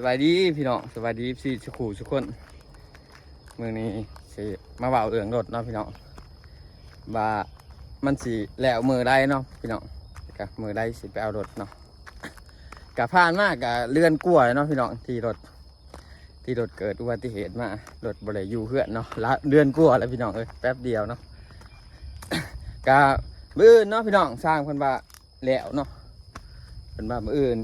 สวัสดีพี่น้องสวัสดีพี่สุขูทุกคนมือนี้สิมาเบาเรื่องรถเนาะพี่น้องว่ามันสิแล้วมือได้เนาะพี่น้องกับมือได้สิไปเอารถเนาะกับผ่านมากกับเลื่อนกลัวเนาะพี่น้องที่รถ ที่รถเกิดอุบัติเหตุมารถบริยูเพื่อนเนาะละเลื่อนกลัวแล้วพี่น้องเอ้ยแป๊บเดียวเนาะกับมืออื่นเนาะพี่น้องสร้างเพิ่นว่าแล้วเนาะเพิ่นว่ามืออื่น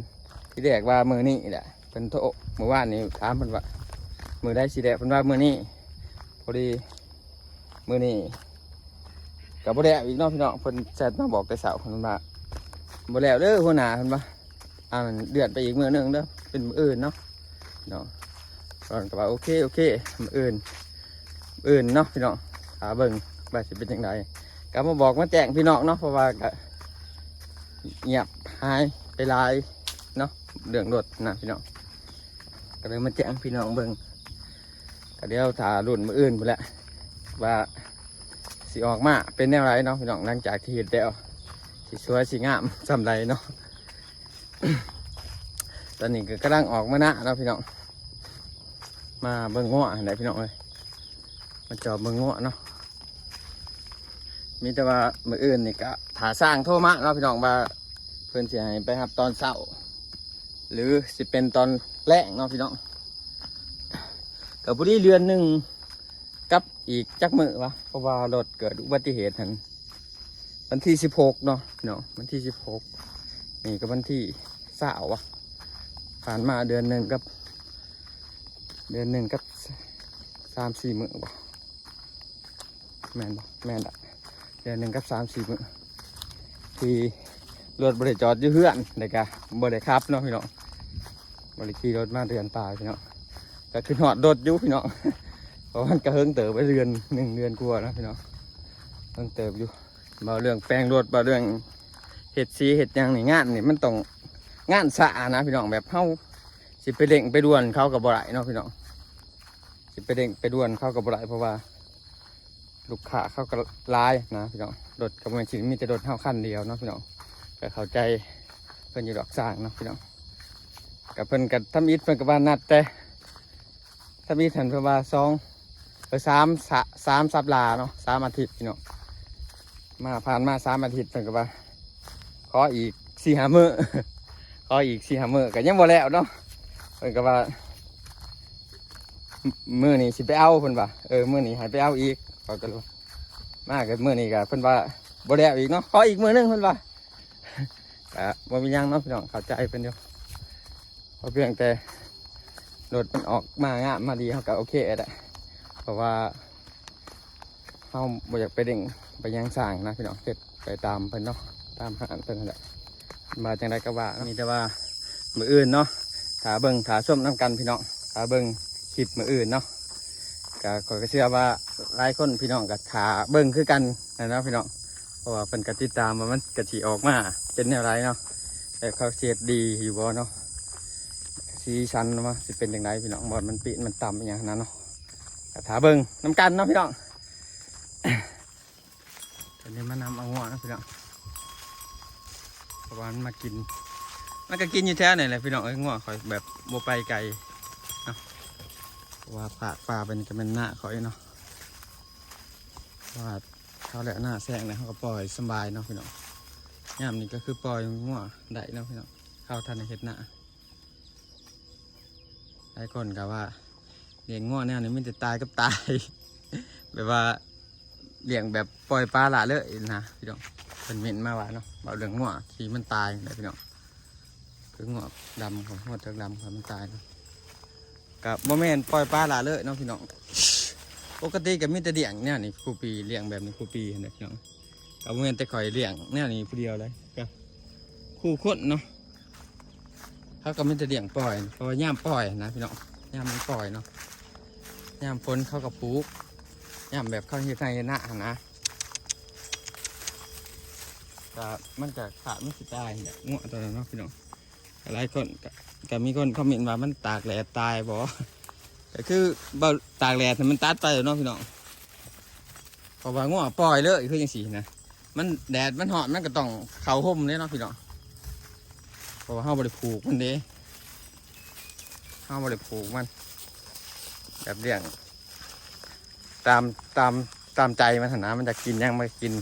ที่แรกว่ามือนี่แหละ เป็นโทษเมื่อวานนี้ถามเพิ่นว่ามือได้สีแดงเพิ่นว่ามือนี่พอดีมือนี่กับบ่แล้วอีกน้องพี่น้องเพิ่นแชทมาบอกแต่เสาร์เพิ่นว่าบ่แล้วเด้อหัวหน้าเพิ่นว่าอ่าเดือนไปอีกมือหนึงเด้อเป็นมืออื่นเนาะพี่น้องตอนก็ว่าโอเคโอเคมืออื่นมืออื่นเนาะพี่น้องหาเบิ่งว่าสิเป็นจังไดก็มาบอกมาแจ้งพี่น้องเนาะเพราะว่าก็เงียบหายไปลายเรื่องรถนะพี่น้อง ก็เลยมาแจ้งพี่น้องเบิ่งก็เดี๋ยวถารุ่นมืออื่นไปแหล้วว่าสิออกมาเป็นแนวไรเนาะพี่น้องหลังจากที่เห็นแล้วสิสวยสิงามสำไรเนาะ ตอนนี้ก็กำลังออกมาหน้าเนาะพี่น้องมาเบิ่งง้อไหนพี่น้องเลยมาจอบเบิ่งง้อเนาะมีแต่ว่ามืออื่นนี่ก็ถาสร้างโทรมาเนาะพี่น้องว่าเพื่อนเสิให้ไปครับตอนเช้า หรือสิเป็นตอนแรกเนาะพี่น้องกับบุรีเรือนหนึ่งกับอีกจักมือวะเพราะว่ารถเกิดอุบัติเหตุทันวันที่สิบหกเนาะพี่น้องวันที่สิบหกนี่ก็วันที่สาววะผ่านมาเดือนหนึ่งกับ เดือนหนึ่งกับสามสี่มือบ่แมนบ่แมนอะเดือนหนึ่งกับสามสี่มือที่รถบริจอดยู่เพื่อนเด็กะบริครับเนาะพี่น้อง บริขี่รถมาเดือนป่าพี่น้องก็คือหอดรถอยู่พี่น้องเพราะมันกระเฮิงเติบไปเดือนหนึ่งเดือนกว่านะพี่น้องเฮิงเติบอยู่เบาเรื่องแปลงรถเบาเรื่องเห็ดสีเห็ดยังนี่งานนี่มันต้องงานสะอาดนะพี่น้องแบบเฮาสิไปเด่งไปด่วนเข้ากับบ่ไรเนาะพี่น้องสิไปเด่งไปด่วนเข้ากับบ่ไรเพราะว่า ลูกค้าเข้ากับลายนะพี่น้องรถกับมันสิมีแต่รถเท่าคันเดียวเนาะพี่น้องก็เข้าใจเพิ่นอยู่ดอกสร้างเนาะพี่น้อง กับเพิ่นกับทำอิฐเพิ่นกับว่านัดแต่ทำอิฐเห็นเพิ่นว่าสองเออสามสะสามสัปดาห์เนาะสามอาทิตย์พี่น้องมาผ่านมาสามอาทิตย์เพิ่นกับว่า ขออีกสี่ห้ามือขออีกสี่ห้ามือก็ยังบ่แล้วเนาะเพิ่นกับว่ามือนี้สิไปเอาเพิ่นว่าเออมือนี้ให้ไปเอาอีกเขาก็เลยว่ามากับมือนี้ก็เพิ่นว่าบ่แล้วอีกเนาะขออีกมือหนึงเพิ่นว่าก็บ่มีหยังเนาะพี่น้องเข้าใจเป็นอยู่ เพราะเพียงแต่รถมันออกมางามมาดีเขาก็โอเคแหละเพราะว่าเขาบ่อยากไปเด้งไปยังสร้างนะพี่น้องเฮ็ดไปตามเพิ่นเนาะตามหานเพิ่นนั่นแหละมาจังไดก็ว่ามีแต่ว่ามืออื่นเนาะถาเบิงถาส้มน้ำกันพี่น้องถาเบิงคลิปมืออื่นเนาะก็ขอยก็เชื่อว่าหลายคนพี่น้องก็ถาเบิงคือกันนะเนาะพี่น้องเพราะว่าเป็นกติดตามว่ามันกะทิออกมาเป็นแนวไรเนาะแต่เขาเสียดดีอยู่บ่เนาะ สีชันว่าสิเป็นอย่างไรพี่น้องบอลมันปีนมันต่ำอย่างนั้นเนาะกระถาเบิงน้ำกันเนาะพี่น้องตอนนี้มานำเอาหัวนะพี่น้องเพราะว่ามันมากินมันก็กินอยู่แท้นี่แหละพี่น้องเอ้ยงัวคอยแบบโบไปไกลเนาะว่าปลาปลาเป็นก็เป็นหน้าคอยเนาะว่าเขาแหละหน้าแซงเลยเขาก็ปล่อยสบายเนาะพี่น้องยามนี้ก็คือปล่อยงัวได้เนาะพี่น้องเข้าทันในเห็ดหน้า หลายคนก็ว่าเลี้ยงงัวแนวนี้มันจะตายกับตาย แบบว่าเลี้ยงแบบปล่อยปลาละเลยนะพี่น้องเป็นเหม็นมาว่าเนาะเอาเรื่องงัวที่มันตายนะพี่น้องคืองัวดำของงัวเทิงดำของมันตายนะกับโมเมนปล่อยปลาละเลยเนาะพี่น้องปกติก็มีแต่เลี้ยงเนี่ยนี่ครูปีเลี้ยงแบบนี้ครูปีเห็นไหมน้องเอาเงินแต่ข่อยเลี้ยงเนี่ยนี่ผู้เดียวเลยครับคู่คนเนาะ เขาก็ไมีแต่เลี้ยงปล่อยเพราะว่าย่ามปล่อยนะพี่น้องย่ามมันปล่อยเนาะย่ามฝนเขาก็ปลูกย่ามแบบเข้าเฮ็ดในหน้านะก็มันจะขาดไม่สิตายเนี่ยง่วงตัวนั้นเนาะพี่น้องหลายคนก็มีคนคอมเมนต์ว่ามันตากแดดตายบ่ก็คือบ่ตากแดดมันตัดไปเนาะพี่น้องเพราะว่างัวปล่อยเลยคือจังซี่นะมันแดดมันหอนมันก็ต้องเข้าห่มเด้เนาะพี่น้อง เพราะว่าเฮาบ่ได้ผูกมันเด้เอาบริผูกมัน แบบเลี้ยง ตามตามตามใจมันถนะมันจะกินยังมันกิน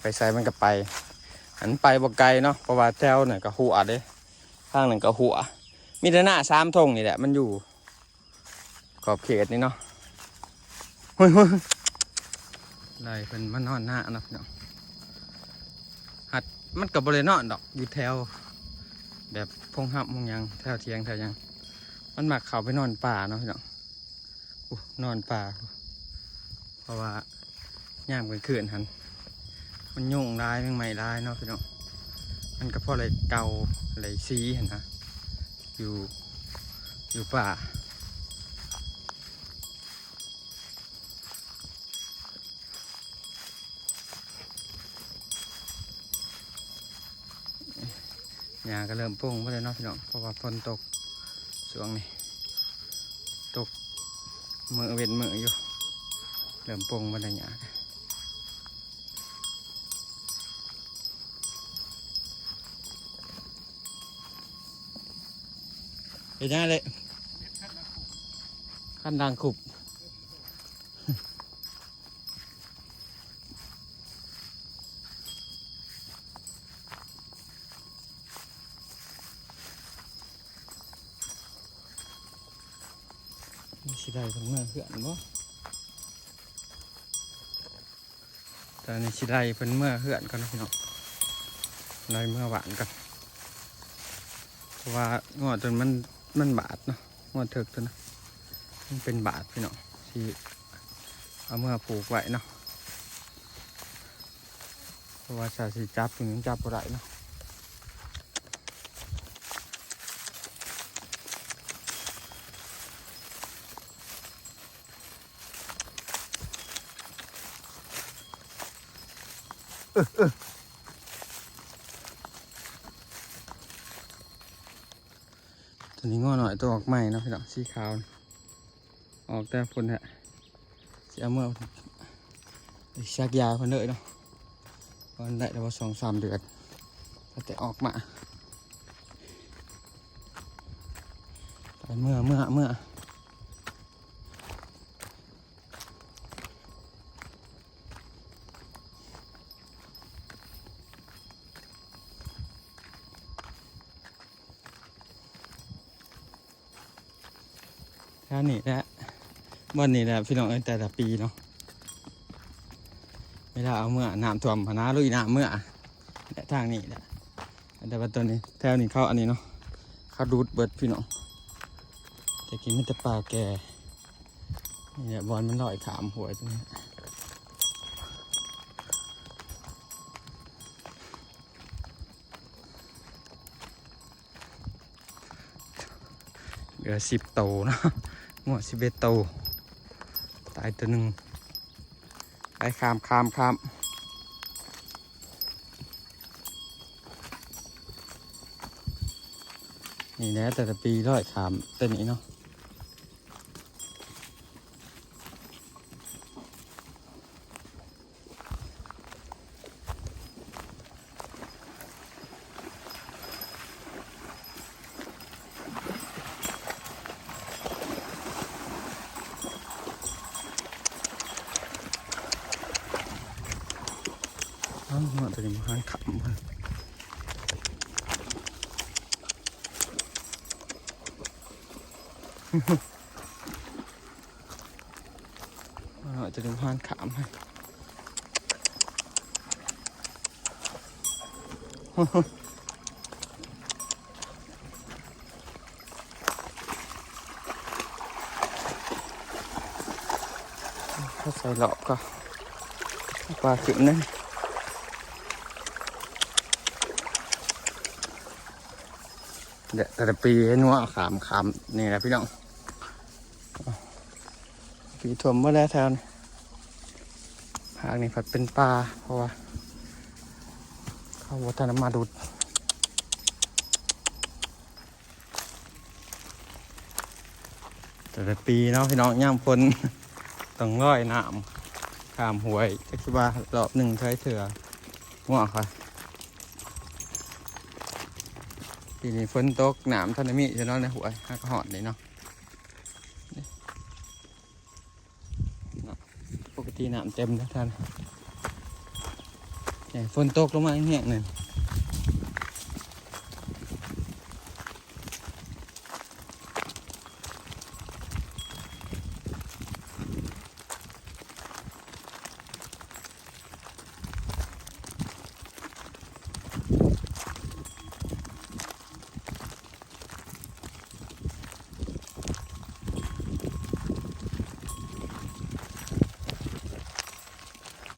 ไปใส่มันก็ไปหันไปบ่ไกลเนาะเพราะว่าแถวเนี่ยก็หัวเด้ข้างหนึ่งก็หัว มีแต่หน้าสามทงนี่แหละมันอยู่ ขอบเขตนี่เนาะเฮ้ยเฮ้ยไล่เป็นมานนอนหน้านะพี่น้องหัดมันกับบริเนอนดอกอยู่แถว แบบพงหับพงยังแถวเทียงแถวยัง มันมักเขาไปนอนป่าเนาะพี่น้องนอนป่า เพราะว่าย่ามกันเขื่อนหันมันยุ่งร้ายแม่งไม่ร้ายเนาะพี่น้องมันก็เพราะอะไรเกาอะไรซีเห็นนะอยู่อยู่ป่า หญ้าก็เริ่มโป่งไปเลยเนาะพี่น้องเพราะว่าฝนตกช่วงนี้ตกมือเว้นมืออยู่เริ่มโป่งไปเลยหญ้าเป็นยังไงเลยขั้นดังขุบ นี่สิได้เพิ่นเมื่อเหือนบ่ตอนนี้สิได้เพิ่นเมื่อเหื่อนกันพี่น้องได้เมื่อหวานกันเพราะว่างอจนมันมันบาดเนาะงอเถิกตัวนะมันเป็นบาดพี่น้องที่เอาเมื่อผูกไว้เนาะเพราะว่าสาสิจับถึงจับบ่ได้เนาะ ตัวนี้งอหน่อยตัวออกใหม่นะพี่น้องสีขาว ออกแต่พุ่นฮะเสียเมื่อชักยาเพิ่นเลยเนาะวันได้แต่ว่าสองสามเดือนแต่ออกมาเมื่อเมื่อเมื่อ แค่นี้แหละวันนี้แหละพี่น้องเอ้ยแต่ละปีเนาะเวลาเอาเมื่อน้ำท่วมพนาลุยน้ำเมื่อและทางนี้แหละแต่ว่าตัวนี้แถวนี้เขาอันนี้เนาะเขาดูดเบิดพี่น้องแต่กินไม่แต่ปลาแก่นี่แหละบอลมันลอยขามหัวตรงนี้เหลือสิบโตเนาะ งวดสิเบตโตตายตัวหนึ่งไปข้ามขามขามนี่แน่ะแต่ละปีร้อยขามตัวนี้เนาะเอ้าวงวดตัวนี้มันข้างขำเลย งวดตัวนี้มันขางขำให้ถ้าใส่หลอกก็ปลาขึ้นนั่นเดี๋ยวแต่ละปีให้นัวขามขามนี่แหละพี่น้อง ปีถ่วมเมื่อแล้วแถวนี้หางนี่ผัดเป็นปลาเพราะว่าเข้าวัฒนมาดูดแต่ละปีเนาะพี่น้องย่ำฝนต้องร้อยน้ำขามหวยก็คิดว่ารอบหนึ่งใช้เถื่อง่วงค่ะทีนี้ฝนตกหนามทันได้มีจะนอนในหัวฮักหอดเลยเนาะนี่เนาะ ที่น้ำเต็มนะท่านฝนตกลงมาแห้งๆหนึ่ง